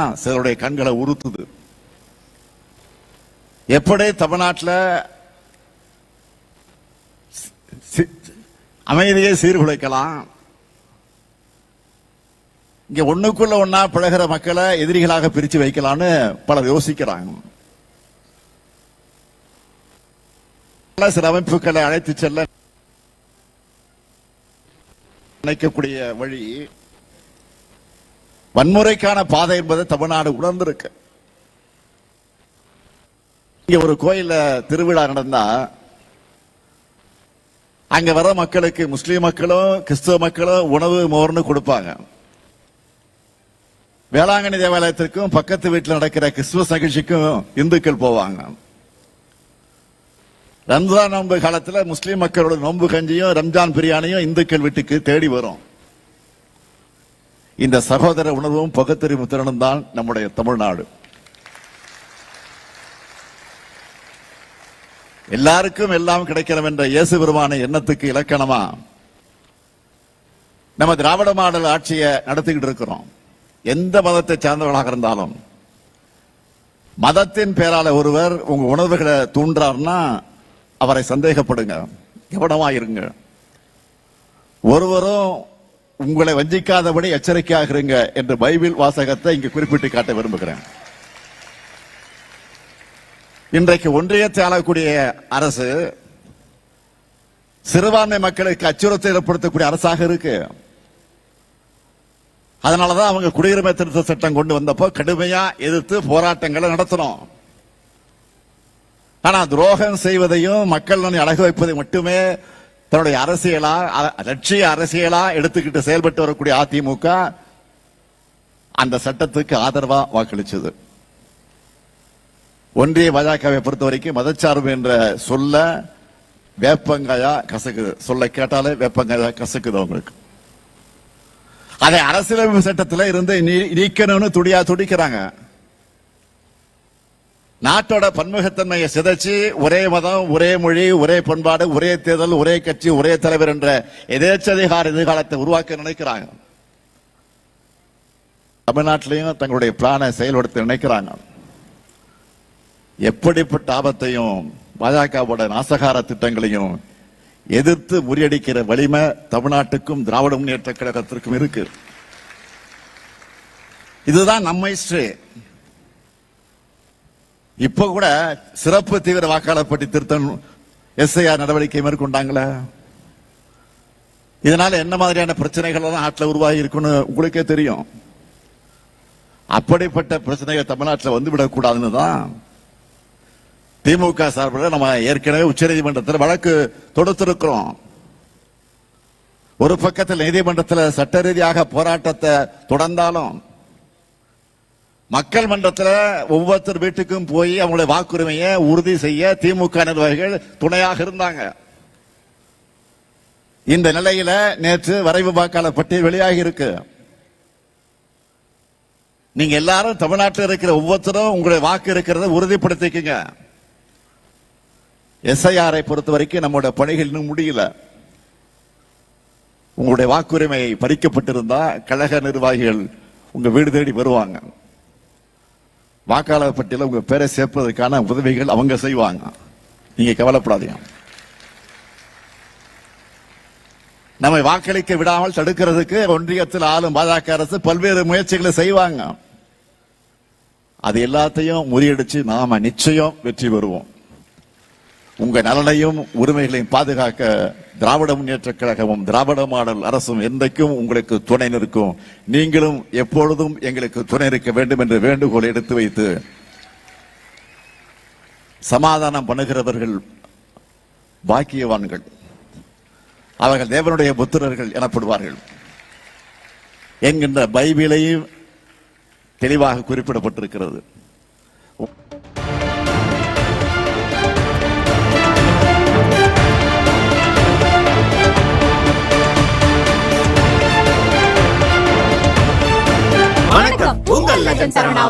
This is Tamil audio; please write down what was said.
சிலருடைய கண்களை உறுத்துது. எப்படி தமிழ்நாட்டில் அமைதியை சீர்குலைக்கலாம். இங்க ஒண்ணுக்குள்ள ஒன்னா பழகிற மக்களை எதிரிகளாக பிரிச்சு வைக்கலாம்னு பலர் யோசிக்கிறாங்க. பல சில அமைப்புகளை அழைத்து செல்ல நினைக்கக்கூடிய வழி வன்முறைக்கான பாதை என்பதை தமிழ்நாடு உணர்ந்திருக்கு. இங்க ஒரு கோயில திருவிழா நடந்தா அங்க வர மக்களுக்கு முஸ்லீம் மக்களும் கிறிஸ்துவ மக்களும் உணவு மோர்னு கொடுப்பாங்க. வேளாங்கண்ணி தேவாலயத்திற்கும் பக்கத்து வீட்டில் நடக்கிற கிறிஸ்துவ நிகழ்ச்சிக்கும் இந்துக்கள் போவாங்க. ரம்ஜான் நோன்பு காலத்தில் முஸ்லீம் மக்களோட நோன்பு கஞ்சியும் ரம்ஜான் பிரியாணியும் இந்துக்கள் வீட்டுக்கு தேடி வரும். இந்த சகோதர உணர்வும் பகுத்தறிவு திறனும் தான் நம்முடைய தமிழ்நாடு. எல்லாருக்கும் எல்லாம் கிடைக்கணும் என்ற இயேசு பெருமான எண்ணத்துக்கு இலக்கணமா நம்ம திராவிட மாடல் ஆட்சியை நடத்திக்கிட்டு இருக்கிறோம். எந்த மதத்தை சார்ந்தவர்களாக இருந்தாலும். மதத்தின் பேரால ஒருவர் உங்க உணர்வுகளை தூண்டுறாருன்னா அவரை சந்தேகப்படுங்க. கவனமா இருங்க. ஒருவரும் உங்களை வஞ்சிக்காதபடி எச்சரிக்கையாக இருங்க என்று பைபிள் வாசகத்தை இங்கு குறிப்பிட்டு காட்ட விரும்புகிறேன். இன்றைக்கு ஒன்றியத்தை ஆளக்கூடிய அரசு சிறுபான்மை மக்களுக்கு அச்சுறுத்தல் ஏற்படுத்தக்கூடிய அரசாக இருக்கு. அதனாலதான் அவங்க குடியுரிமை திருத்த சட்டம் கொண்டு வந்தப்போ கடுமையா எதிர்த்து போராட்டங்களை நடத்தணும் ஆனா துரோகம் செய்வதையும் மக்கள் அழகு வைப்பதை மட்டுமே தன்னுடைய அரசியலா லட்சிய அரசியலா எடுத்துக்கிட்டு செயல்பட்டு வரக்கூடிய அதிமுக அந்த சட்டத்துக்கு ஆதரவா வாக்களிச்சது. ஒன்றிய பாஜகவை பொறுத்த வரைக்கும் மதச்சார்பு என்ற சொல்ல வேப்பங்காயா கசக்குது. சொல்ல கேட்டாலே வேப்பங்காயா கசக்குது அவங்களுக்கு. அதை அரசியலமைப்பு சட்டத்தில் இருந்து நீ- நீக்கணும்னு துடியா துடிக்கிறாங்க. நாட்டோட பன்முகத்தன்மையை சிதைச்சு ஒரே மதம் ஒரே மொழி ஒரே பண்பாடு ஒரே தேர்தல் ஒரே கட்சி ஒரே தலைவர் என்ற எதேச்சதிகார எதிர்காலத்தை உருவாக்க நினைக்கிறாங்க. தமிழ்நாட்டிலையும் தங்களுடைய பிளானை செயல்படுத்த நினைக்கிறாங்க. எப்படிப்பட்ட ஆபத்தையும் பாஜகவோட நாசகார திட்டங்களையும் எதிர்த்து முறியடிக்கிற வலிமை தமிழ்நாட்டுக்கும் திராவிட முன்னேற்ற கழகத்திற்கும் இருக்கு. இதுதான் நம்ம ஹிஸ்டரி இப்ப கூட சிறப்பு தீவிர வாக்காளர் பட்டி திருத்தம் எஸ்ஐஆர் நடவடிக்கை மேற்கொண்டாங்களே? இதனால என்ன மாதிரியான பிரச்சனைகள் எல்லாம் நாட்டில் உருவாகி இருக்குன்னு உங்களுக்கே தெரியும். அப்படிப்பட்ட பிரச்சனைகள் தமிழ்நாட்டில் வந்துவிடக்கூடாதுன்னு தான் திமுக சார்பில் நம்ம ஏற்கனவே உச்சநீதிமன்றத்தில் வழக்கு தொடுத்திருக்கிறோம். ஒரு பக்கத்தில் நீதிமன்றத்தில் சட்ட ரீதியாக போராட்டத்தை தொடர்ந்தாலும் மக்கள் மன்றத்தில் ஒவ்வொருத்தர் வீட்டுக்கும் போய் அவங்களுடைய வாக்குரிமையை உறுதி செய்ய திமுக நிர்வாகிகள் துணையாக இருந்தாங்க. இந்த நிலையில நேற்று வரைவு வாக்காளர் பட்டியல் வெளியாகி இருக்கு. நீங்க எல்லாரும் தமிழ்நாட்டில் இருக்கிற ஒவ்வொருத்தரும் உங்களுடைய வாக்கு இருக்கிறத உறுதிப்படுத்திக்கங்க. எஸ்ஐஆரை பொறுத்த வரைக்கும் நம்மளோட பணிகள் இன்னும் முடியல. உங்களுடைய வாக்குரிமை பறிக்கப்பட்டிருந்தா கழக நிர்வாகிகள் உங்க வீடு தேடி வருவாங்க. வாக்காளர் பட்டியல உங்க பேரை சேர்ப்பதற்கான உதவிகள் அவங்க செய்வாங்க. நீங்க கவலைப்படாதீங்க. நம்மை வாக்களிக்க விடாமல் தடுக்கிறதுக்கு ஒன்றியத்தில் ஆளும் பாஜக அரசு பல்வேறு முயற்சிகளை செய்வாங்க. அது எல்லாத்தையும் முறியடிச்சு நாம நிச்சயம் வெற்றி பெறுவோம். உங்க நலனையும் உரிமைகளையும் பாதுகாக்க திராவிட முன்னேற்ற கழகமும் திராவிட மாடல் அரசும் என்றைக்கும் உங்களுக்கு துணை நிற்கும். நீங்களும் எப்பொழுதும் எங்களுக்கு துணை இருக்க வேண்டும் என்று வேண்டுகோள் எடுத்து வைத்து சமாதானம் பண்ணுகிறவர்கள் பாக்கியவான்கள். அவர்கள் தேவனுடைய புத்திரர்கள் எனப்படுவார்கள். என்கின்ற பைபிளையும் தெளிவாக குறிப்பிடப்பட்டிருக்கிறது. Sessions are now